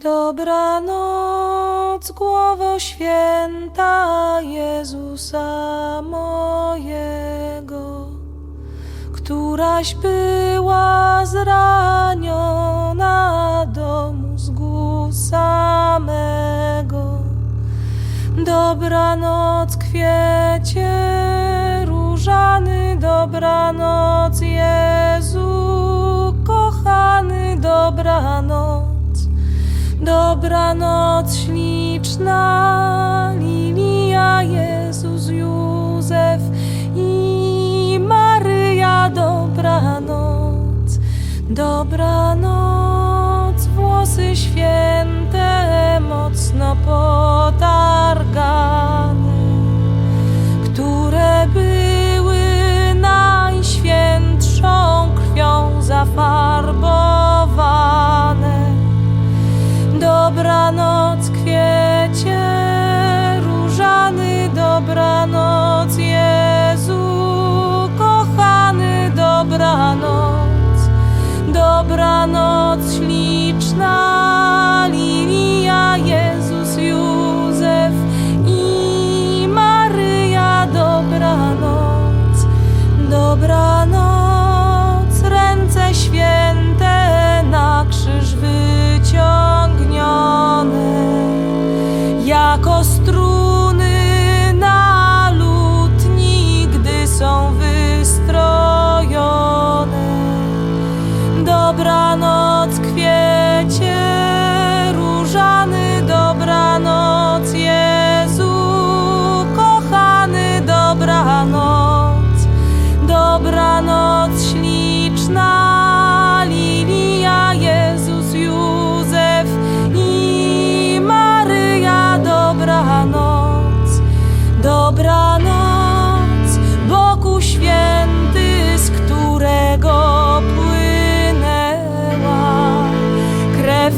Dobranoc, głowo święta Jezusa mojego, któraś była zraniona do mózgu samego. Dobranoc, kwiecie różany, dobranoc, Jezu, kochany, dobranoc. Dobranoc śliczna, Lilia, Jezus, Józef i Maryja, dobranoc. Dobranoc, włosy święte, mocno potargane, które były najświętszą krwią zafarbowane. dobranoc kwietnia.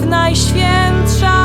najświętsza.